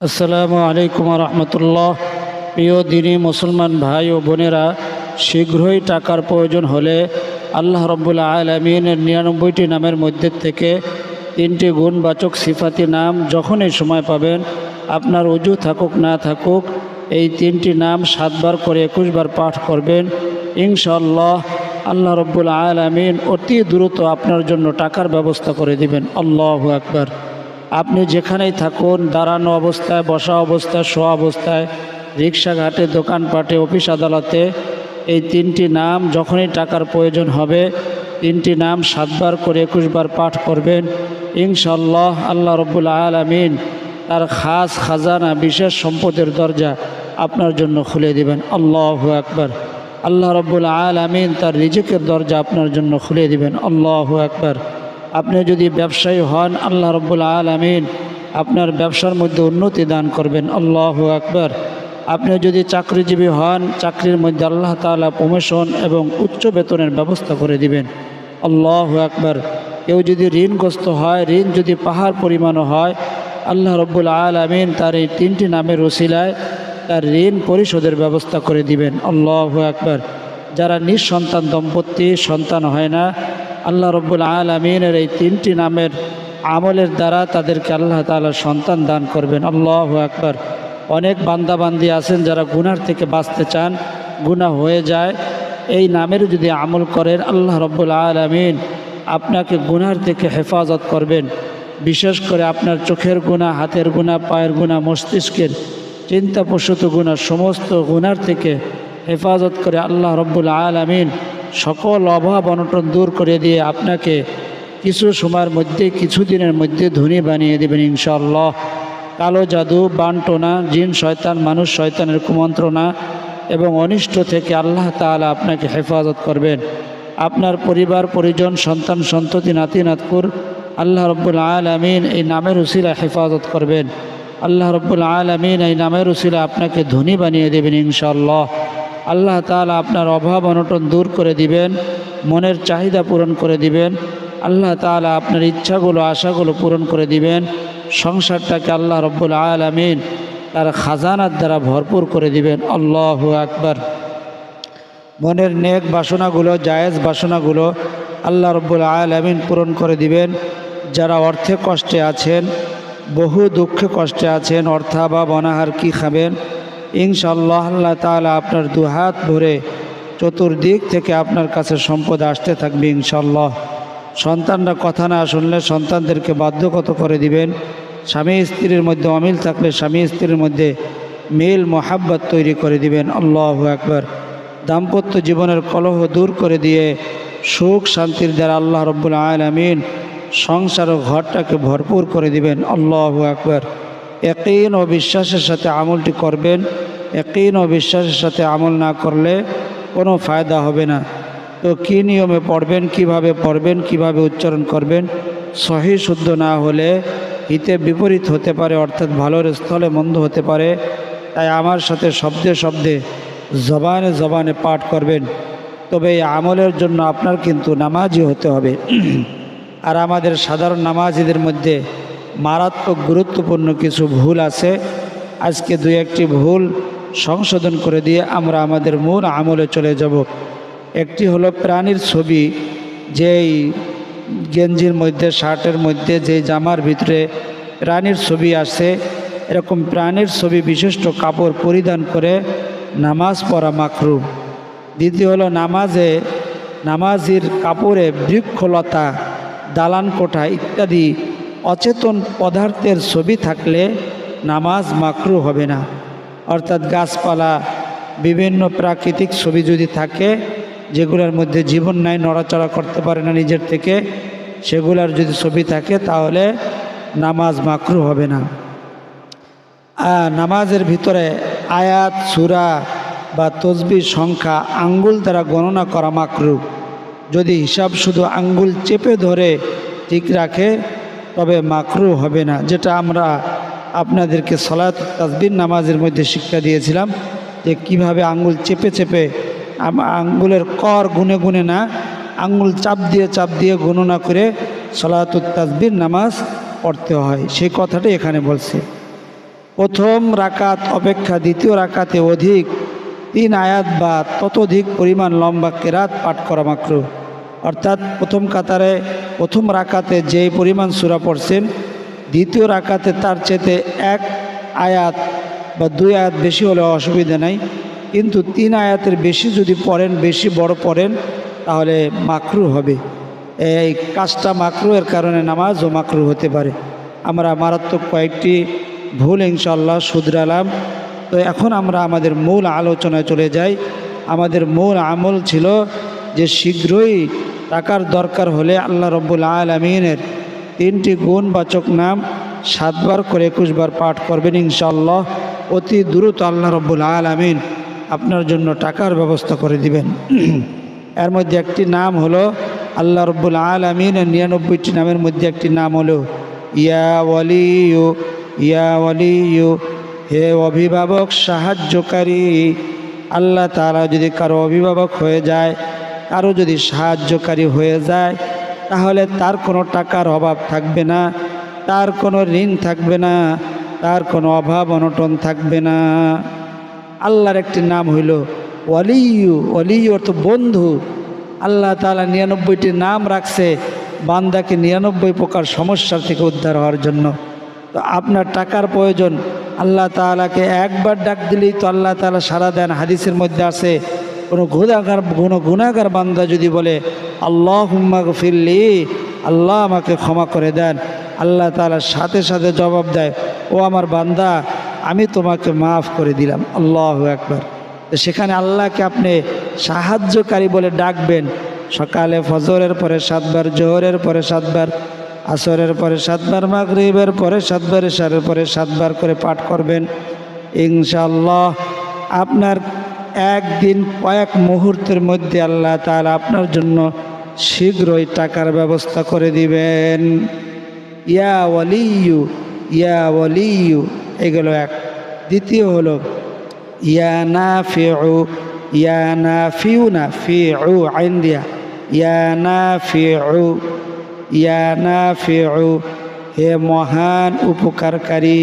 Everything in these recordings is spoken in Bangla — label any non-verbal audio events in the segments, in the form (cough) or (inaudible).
আসসালামু আলাইকুম রহমতুল্লাহ। প্রিয় দিনী মুসলমান ভাই ও বোনেরা, শীঘ্রই টাকার প্রয়োজন হলে আল্লাহ রব্বুল আলমিনের নিরানব্বইটি নামের মধ্যে থেকে তিনটি গুণবাচক সিফাতি নাম যখনই সময় পাবেন, আপনার অজু থাকুক না থাকুক, এই তিনটি নাম সাতবার করে একুশবার পাঠ করবেন। ইনশাল্লাহ আল্লাহ রব্বুল আলমিন অতি দ্রুত আপনার জন্য টাকার ব্যবস্থা করে দিবেন। আল্লাহ আকবার। আপনি যেখানেই থাকুন, দাঁড়ানো অবস্থায়, বসা অবস্থায়, শোয়া অবস্থায় রিক্সাঘাটে দোকানপাটে, অফিস আদালতে, এই তিনটি নাম যখনই টাকার প্রয়োজন হবে, তিনটি নাম সাতবার করে একুশবার পাঠ করবেন। ইনশাল্লাহ আল্লাহ রব্বুল আলমিন তার খাস খাজানা, বিশেষ সম্পদের দরজা আপনার জন্য খুলে দিবেন। আল্লাহ আকবার। আল্লাহ রব্বুল আলমিন তার রিজিকের দরজা আপনার জন্য খুলে দিবেন। আল্লাহ আকবার। আপনি যদি ব্যবসায়ী হন, আল্লাহ রব্বুল আলমিন আপনার ব্যবসার মধ্যে উন্নতি দান করবেন। আল্লাহ আকবার। আপনি যদি চাকরিজীবী হন, চাকরির মধ্যে আল্লাহ তালা প্রমোশন এবং উচ্চ বেতনের ব্যবস্থা করে দিবেন। আল্লাহ আকবার। কেউ যদি ঋণগ্রস্ত হয়, ঋণ যদি পাহাড় পরিমাণও হয়, আল্লাহ রব্বুল আলমিন তার এই তিনটি নামের ওসিলায় তার ঋণ পরিশোধের ব্যবস্থা করে দিবেন। আল্লাহ আকবার। যারা নিঃসন্তান দম্পতি, সন্তান হয় না আল্লাহ রব্বুল আলমিনের এই তিনটি নামের আমলের দ্বারা তাদেরকে আল্লাহ তালা সন্তান দান করবেন। আল্লাহ আকবার। অনেক বান্দাবান্দি আছেন যারা গুনার থেকে বাঁচতে চান, গুনাহ হয়ে যায়। এই নামের যদি আমল করেন, আল্লাহ রব্বুল আলমিন আপনাকে গুনার থেকে হেফাজত করবেন। বিশেষ করে আপনার চোখের গুণা হাতের গুণা পায়ের গুণা মস্তিষ্কের চিন্তাপ্রসূত গুণা সমস্ত গুনার থেকে হেফাজত করে আল্লাহ রব্বুল আলমিন সকল অভাব অনটন দূর করে দিয়ে আপনাকে কিছু সময়ের মধ্যে কিছুদিনের মধ্যে ধনী বানিয়ে দেবেন ইনশাল্লাহ কালো জাদু, বানটোনা, জিন, শয়তান, মানুষ, শয়তানের কুমন্ত্রণা এবং অনিষ্ট থেকে আল্লাহ তাআলা আপনাকে হেফাজত করবেন। আপনার পরিবার, পরিজন, সন্তান, সন্ততি, নাতি, নাতকুর আল্লাহ রব্বুল আলমিন এই নামের উসিলা হেফাজত করবেন। আল্লাহ রব্বুল আলমিন এই নামের উসিলা আপনাকে ধনী বানিয়ে দেবেন ইনশাল্লাহ আল্লাহ তাআলা আপনার অভাব অনটন দূর করে দিবেন, মনের চাহিদা পূরণ করে দিবেন, আল্লাহ তাআলা আপনার ইচ্ছাগুলো, আশাগুলো পূরণ করে দিবেন, সংসারটাকে আল্লাহ রব্বুল আলমিন তার খাজানার দ্বারা ভরপুর করে দিবেন। আল্লাহ আকবার। মনের নেক বাসনাগুলো, জায়েজ বাসনাগুলো আল্লাহ রব্বুল আলমিন পূরণ করে দিবেন। যারা অর্থে কষ্টে আছেন, বহু দুঃখে কষ্টে আছেন, অর্থাভাব অনাহার কি খাবেন? ইনশাল্লাহ আল্লাহ তাআলা আপনার দুহাত ভরে চতুর্দিক থেকে আপনার কাছে সম্পদ আসতে থাকবে ইনশাল্লাহ সন্তানরা কথা না শুনলে সন্তানদেরকে বাধ্যগত করে দিবেন। স্বামী স্ত্রীর মধ্যে অমিল থাকলে স্বামী স্ত্রীর মধ্যে মিল, মোহাব্বত তৈরি করে দিবেন। আল্লাহ একবার দাম্পত্য জীবনের কলহ দূর করে দিয়ে সুখ শান্তির দ্বারা আল্লাহ রব্বুল আলমিন সংসার ও ঘরটাকে ভরপুর করে দিবেন। আল্লাহ একবার একইন ও বিশ্বাসের সাথে আমলটি করবেন একইন ও বিশ্বাসের সাথে আমল না করলে কোনো ফায়দা হবে না। তো কী নিয়মে পড়বেন, কীভাবে পড়বেন, কীভাবে উচ্চারণ করবেন, সহি শুদ্ধ না হলে হিতে বিপরীত হতে পারে, অর্থাৎ ভালোর স্থলে মন্দ হতে পারে। তাই আমার সাথে শব্দে শব্দে, জবানে জবানে পাঠ করবেন। তবে এই আমলের জন্য আপনার কিন্তু নামাজি হতে হবে। (clears throat) আর আমাদের সাধারণ নামাজিদের মধ্যে মারাত্মক গুরুত্বপূর্ণ কিছু ভুল আছে। আজকে দুই একটি ভুল সংশোধন করে দিয়ে আমরা আমাদের মূল আমলে চলে যাব। একটি হলো প্রাণীর ছবি, যেই গেঞ্জির মধ্যে, শার্টের মধ্যে যে জামার ভিতরে প্রাণীর ছবি আসে। এরকম প্রাণীর ছবি বিশিষ্ট কাপড় পরিধান করে নামাজ পড়া মাখরু দ্বিতীয় হলো নামাজে, নামাজির কাপড়ে বৃক্ষলতা, দালান কোঠা ইত্যাদি অচেতন পদার্থের ছবি থাকলে নামাজ মাকরু হবে না। অর্থাৎ গাছপালা, বিভিন্ন প্রাকৃতিক ছবি যদি থাকে, যেগুলোর মধ্যে জীবন নাই, নড়াচড়া করতে পারে না নিজের থেকে, সেগুলার যদি ছবি থাকে, তাহলে নামাজ মাকরু হবে না। নামাজের ভিতরে আয়াত, সুরা বা তসবির সংখ্যা আঙ্গুল দ্বারা গণনা করা মাকরু। যদি হিসাব শুধু আঙ্গুল চেপে ধরে ঠিক রাখে তবে মাকরু হবে না, যেটা আমরা আপনাদেরকে সলাত তাসবির নামাজের মধ্যে শিক্ষা দিয়েছিলাম যে কীভাবে আঙ্গুল চেপে চেপে আঙ্গুলের কর গুনে গুনে না আঙ্গুল চাপ দিয়ে চাপ দিয়ে গণনা করে সলাতুত তাসবির নামাজ পড়তে হয়। সেই কথাটাই এখানে বলছে। প্রথম রাকাত অপেক্ষা, দ্বিতীয় রাকাতে অধিক, তিন আয়াত বা ততোধিক পরিমাণ লম্বা কেরাত পাঠ করা মাত্র অর্থাৎ প্রথম কাতারে প্রথম রাকাতে যে পরিমাণ সুরা পড়ছেন, দ্বিতীয় রাকাতে তার চেতে এক আয়াত বা দুই আয়াত বেশি হলে অসুবিধা নাই। কিন্তু তিন আয়াতের বেশি যদি পড়েন, বেশি বড় পড়েন, তাহলে মাকরু হবে। এই কাজটা মাকরু এর কারণে নামাজও মাকরু হতে পারে। আমরা মারাত্মক কয়েকটি ভুল ইনশাল্লাহ শুধরালাম। তো এখন আমরা আমাদের মূল আলোচনায় চলে যাই। আমাদের মূল আমল ছিল যে শীঘ্রই টাকার দরকার হলে আল্লাহ রব্বুল আলমিনের তিনটি গুণবাচক নাম সাতবার করে একুশবার পাঠ করবেন ইনশাল্লাহ অতি দ্রুত আল্লাহ রব্বুল আলমিন আপনার জন্য টাকার ব্যবস্থা করে দিবেন। (clears throat) এর মধ্যে একটি নাম হলো আল্লাহ রব্বুল আলমিনের নিরানব্বইটি নামের মধ্যে একটি নাম হলো, ইয়া ওয়ালিউ ইয়া ওয়ালিউ হে অভিভাবক সাহায্যকারী, আল্লাহ তারা যদি কারও অভিভাবক হয়ে যায় কারও যদি সাহায্যকারী হয়ে যায়, তাহলে তার কোনো টাকার অভাব থাকবে না, তার কোনো ঋণ থাকবে না, তার কোনো অভাব অনটন থাকবে না। আল্লাহর একটি নাম হইল ওয়ালিউ অলিউ অর্থ বন্ধু। আল্লাহ তালা নিরানব্বইটি নাম রাখছে, বান্দাকে নিরানব্বই প্রকার সমস্যার থেকে উদ্ধার হওয়ার জন্য। তো আপনার টাকার প্রয়োজন, আল্লাহ তালাকে একবার ডাক দিলেই তো আল্লাহ তালা সারা দেন, হাদিসের মধ্যে আছে কোনো গুণাগার কোনো গুণাগার বান্দা যদি বলে আল্লাহ হুম্মা ফিরলি আল্লাহ আমাকে ক্ষমা করে দেন। আল্লাহ তালা সাথে সাথে জবাব দেয়, ও আমার বান্দা, আমি তোমাকে মাফ করে দিলাম। আল্লাহ একবার সেখানে আল্লাহকে আপনি সাহায্যকারী বলে ডাকবেন। সকালে ফজরের পরে সাতবার, জোহরের পরে সাতবার, আসরের পরে সাতবার, মাগরিবের পরে সাতবার এশারের পরে সাতবার করে পাঠ করবেন। ইনশাল্লাহ আপনার একদিন কয়েক মুহূর্তের মধ্যে আল্লাহ তাআলা আপনার জন্য শীঘ্রই টাকার ব্যবস্থা করে দিবেন। ইয়া ওয়ালিউ ইয়া ওয়ালিউ এগুলো এক। দ্বিতীয় হলো, ইয়া না ফিউ ইয়া না ফিউ না ফিউ আইন দিয়া ইয়া না ফিউ ইয়া না ফিউ হে মহান উপকারকারী,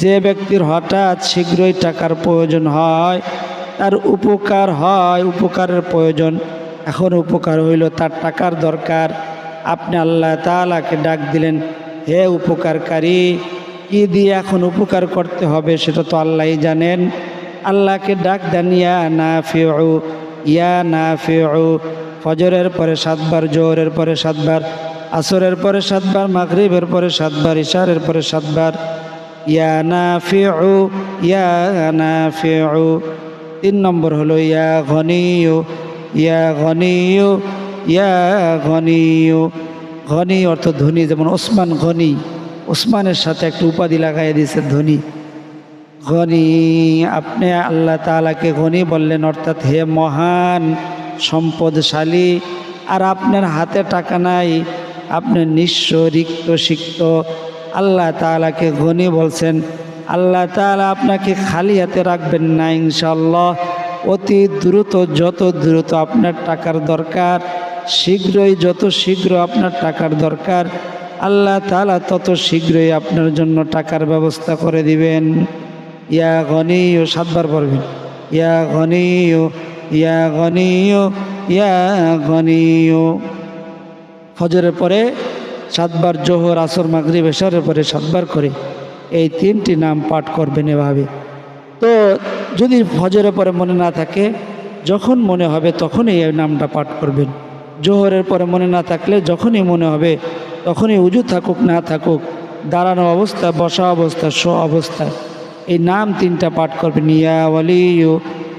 যে ব্যক্তির হঠাৎ শীঘ্রই টাকার প্রয়োজন হয় তার উপকার হয়, উপকারের প্রয়োজন। এখন উপকার হইল তার টাকার দরকার। আপনি আল্লাহ তালাকে ডাক দিলেন, হে উপকারকারী, কি দিয়ে এখন উপকার করতে হবে সেটা তো আল্লাহই জানেন। আল্লাহকে ডাক দেন, ইয়া না ফিউ ইয়া না ফিউ ফজরের পরে সাতবার, জোহরের পরে সাতবার, আসরের পরে সাতবার, মাগরিবের পরে সাতবার, ইশারের পরে সাতবার, ইয়া না ফিউ ইয়া না ফিউ তিন নম্বর হলো, ইয়া ঘনিউ ইয়া ঘনিউ ইয়া ঘনিউ ঘনি অর্থ ধনী, যেমন ওসমান ঘনি ওসমানের সাথে একটা উপাধি লাগাই দিয়েছে ধনী। ঘনি আপনি আল্লাহ তালাকে ঘনি বললেন, অর্থাৎ হে মহান, সম্পদশালী, আর আপনার হাতে টাকা নাই, আপনি নিঃস্ব রিক্ত সিক্ত আল্লাহ তালাকে ঘনি বলছেন আল্লাহ তালা আপনাকে খালি হাতে রাখবেন না ইনশাল্লাহ অতি দ্রুত, যত দ্রুত আপনার টাকার দরকার, শীঘ্রই, যত শীঘ্র আপনার টাকার দরকার, আল্লাহ তালা তত শীঘ্রই আপনার জন্য টাকার ব্যবস্থা করে দিবেন। ইয়া গনিও সাতবার পড়বেন। ইয়া গনিও ইয়া গনিও ইয়া গনিও ফজরের পরে সাতবার জোহর, আসর মাগরি এশারের পরে সাতবার করে। এই তিনটি নাম পাঠ করবেন এভাবে। তো যদি ফজরের পরে মনে না থাকে, যখন মনে হবে তখনই এই নামটা পাঠ করবেন। জোহরের পরে মনে না থাকলে যখনই মনে হবে, তখনই উজু থাকুক, না থাকুক, দাঁড়ানো অবস্থা, বসা অবস্থা শো অবস্থায় এই নাম তিনটা পাঠ করবেন। ইয়া ওয়ালিউ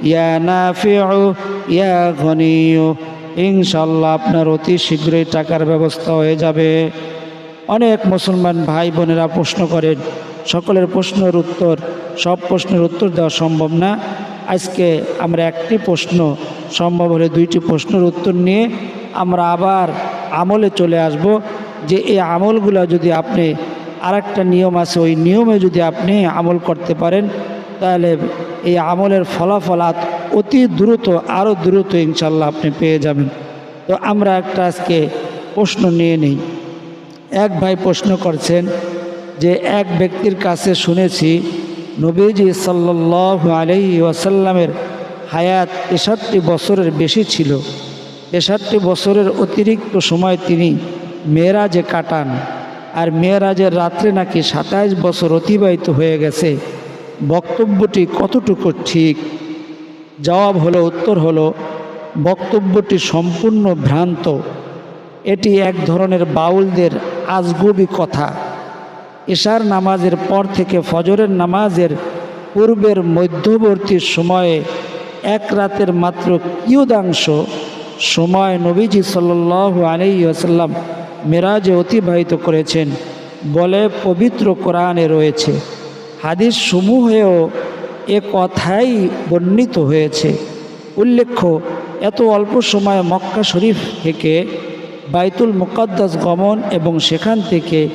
ইয়া নাফিউ, ইয়া ঘনিউ ইনশাল্লাহ আপনার অতি শীঘ্রই টাকার ব্যবস্থা হয়ে যাবে। অনেক মুসলমান ভাই বোনেরা প্রশ্ন করেন সকলের প্রশ্নের উত্তর, সব প্রশ্নের উত্তর দেওয়া সম্ভব না। আজকে আমরা একটি প্রশ্ন, সম্ভব হলে দুইটি প্রশ্নের উত্তর নিয়ে আমরা আবার আমলে চলে আসব, যে এই আমলগুলো যদি আপনি আর একটা নিয়ম আছে, ওই নিয়মে যদি আপনি আমল করতে পারেন, তাহলে এই আমলের ফলাফলাত অতি দ্রুত আরও দ্রুত ইনশাল্লাহ আপনি পেয়ে যাবেন। তো আমরা একটা আজকে প্রশ্ন নিয়ে নিই। এক ভাই প্রশ্ন করছেন যে এক ব্যক্তির কাছে শুনেছি, নবীজি সাল্লাহ আলহি ওয়াসাল্লামের হায়াত তেষট্টি বছরের বেশি ছিল। তেষট্টি বছরের অতিরিক্ত সময় তিনি মেয়েরাজে কাটান আর মেয়েরাজের রাত্রে নাকি সাতাইশ বছর অতিবাহিত হয়ে গেছে। বক্তব্যটি কতটুকু ঠিক? জবাব হলো, উত্তর হলো, বক্তব্যটি সম্পূর্ণ ভ্রান্ত। এটি এক ধরনের বাউলদের আজগুবি কথা। এশার নামাজের পর থেকে ফজরের নামাজের পূর্বের মধ্যবর্তী সময়ে এক রাতের মাত্র কিয়দাংশ সময় নবীজি সাল্লাহ আলি আসাল্লাম মেরাজে অতিবাহিত করেছেন বলে পবিত্র কোরআনে রয়েছে। হাদিস সমূহেও এ কথাই বর্ণিত হয়েছে। উল্লেখ্য, এত অল্প সময়ে মক্কা শরীফ থেকে বাইতুল মুকদ্দাস গমন এবং সেখান থেকে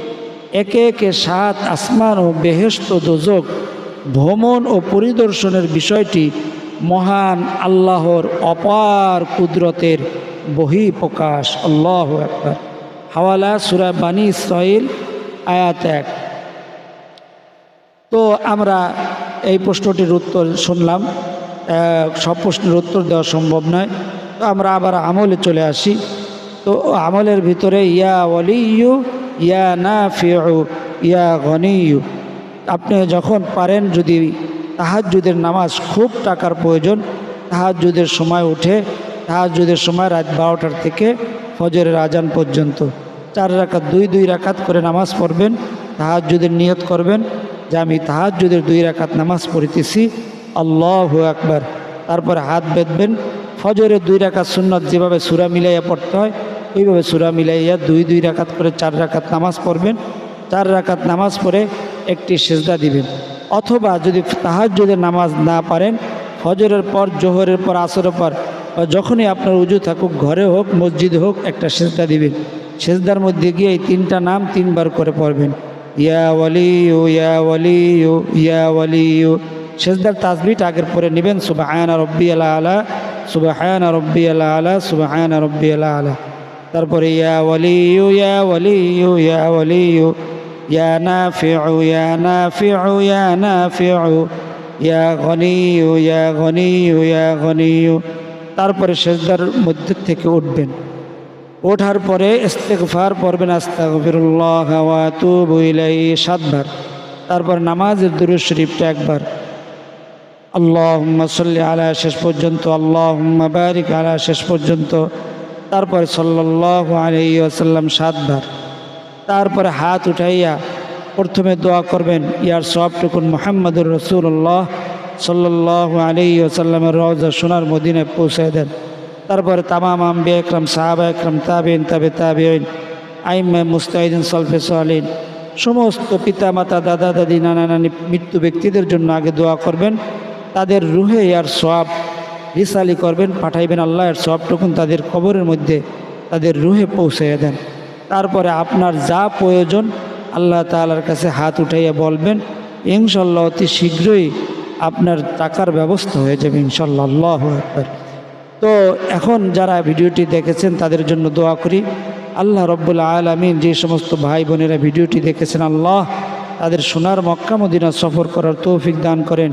একে একে সাত আসমান ও বেহেস্ত দোজক ভ্রমণ ও পরিদর্শনের বিষয়টি মহান আল্লাহর অপার কুদরতের বহি প্রকাশ আল্লাহ একবার হাওয়ালা সুরা বানী ইসরাইল আয়াত এক। তো আমরা এই প্রশ্নটির উত্তর শুনলাম। সব প্রশ্নের উত্তর দেওয়া সম্ভব নয়। তো আমরা আবার আমলে চলে আসি। তো আমলের ভিতরে ইয়া ওয়ালিয়ু ইয়া না ফিউ ইয়া গনিয়ু আপনি যখন পারেন যদি তাহাজ্জুদের নামাজ খুব টাকার প্রয়োজন, তাহাজ্জুদের সময় উঠে, তাহাজ্জুদের সময় রাত বারোটার থেকে ফজরের আজান পর্যন্ত। চার রাকাত, দুই দুই রাকাত করে নামাজ পড়বেন, তাহাজ্জুদের নিয়ত করবেন যে আমি তাহাজ্জুদের দুই রাকাত নামাজ পড়িতেছি, আল্লাহ আকবার। তারপরে হাত বেঁধবেন, ফজরের দুই রাকাত সুন্নত যেভাবে সুরা মিলাইয়া পড়তে হয় ওইভাবে সুরা মিলাইয়া দুই দুই রাকাত করে চার রাকাত নামাজ পড়বেন, চার রাকাত নামাজ পড়ে একটি সেজদা দিবেন। অথবা যদি তাহার যদি নামাজ না পারেন, ফজরের পর, জোহরের পর, আসরের পর যখনই আপনার উজু থাকুক, ঘরে হোক, মসজিদে হোক, একটা সেজদা দিবেন। সেজদার মধ্যে গিয়ে এই তিনটা নাম তিনবার করে পড়বেন। ইয়া ওয়ালিউ ইয়া ওয়ালিউ ইয়া ওয়ালিউ সেজদার তাজবিট আগের পরে নেবেন সুবাহানা রব্বি আলা আলা সুবাহানা রব্বি আলা আলা সুবাহানা রব্বি আলা আলা। তারপরে, ইয়া ইয়া ইয়া ইয়া ইয়া ইয়া ইয়া ইয়া ইয়া তারপরে সেজদার মধ্যে থেকে উঠবেন। ওঠার পরে ইস্তেগফার পড়বেন, আস্তাগফিরুল্লাহ সাতবার। তারপর নামাজের দুরূদ শরীফটা একবার। আল্লাহ সাল্লি আলা শেষ পর্যন্ত আল্লাহ বারিক আলা শেষ পর্যন্ত। তারপরে সাল্লাল্লাহু আলাইহি ওয়াসাল্লাম সাতবার তারপরে হাত উঠাইয়া প্রথমে দোয়া করবেন, ইয়ার সবটুকুন মোহাম্মদুর রসুল্লাহ সাল্লাহ আলী ওসাল্লামের রওজা সোনার মদিনায় পৌঁছে দেন। তারপরে তামাম আম্বি একরম, সাহাবা একরম, তাবিন, তাবে তাবিন আইমে মুস্তাহিদিন, সলফে সালিন সমস্ত পিতা মাতা দাদা, দাদি, নানা, নানি, মৃত্যু ব্যক্তিদের জন্য আগে দোয়া করবেন। তাদের রুহে আর সব রিসালি করবেন, পাঠাইবেন আল্লাহ, এর সবটুকুন তাদের কবরের মধ্যে তাদের রুহে পৌঁছাইয়া দেন। তারপরে আপনার যা প্রয়োজন আল্লাহ তালার কাছে হাত উঠাইয়া বলবেন ইনশাল্লাহ অতি শীঘ্রই আপনার টাকার ব্যবস্থা হয়ে যাবে ইনশাল্লাহ আল্লাহ তো এখন যারা ভিডিওটি দেখেছেন, তাদের জন্য দোয়া করি, আল্লাহ রব্বুল আলমিন যে সমস্ত ভাই বোনেরা ভিডিওটি দেখেছেন, আল্লাহ তাদের সোনার মক্কা মদিনা সফর করার তৌফিক দান করেন।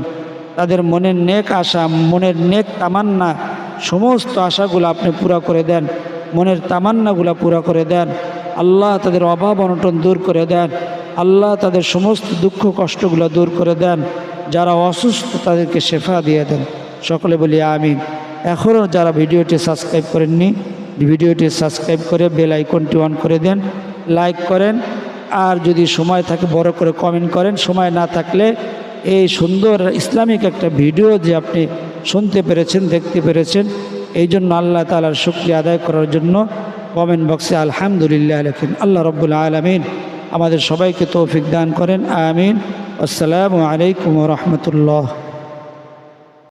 তাদের মনের নেক আশা, মনের নেক তামান্না, সমস্ত আশাগুলো আপনি পুরা করে দেন। মনের তামান্নাগুলা পুরা করে দেন। আল্লাহ তাদের অভাব অনটন দূর করে দেন। আল্লাহ তাদের সমস্ত দুঃখ কষ্টগুলো দূর করে দেন। যারা অসুস্থ তাদেরকে শেফা দিয়ে দেন। সকলে বলি আমিন। এখনও যারা ভিডিওটি সাবস্ক্রাইব করেননি, ভিডিওটি সাবস্ক্রাইব করে বেল আইকনটি অন করে দেন, লাইক করেন। আর যদি সময় থাকে, বড় করে কমেন্ট করেন। সময় না থাকলে এই সুন্দর ইসলামিক একটা ভিডিও যে আপনি শুনতে পেরেছেন, দেখতে পেরেছেন, এই জন্য আল্লাহ তালার শুক্রিয়া আদায় করার জন্য কমেন্ট বক্সে আলহামদুলিল্লাহ লেখেন। আল্লাহ রব্বুল আলমিন আমাদের সবাইকে তৌফিক দান করেন। আমিন। আসসালামু আলাইকুম রহমতুল্লাহ।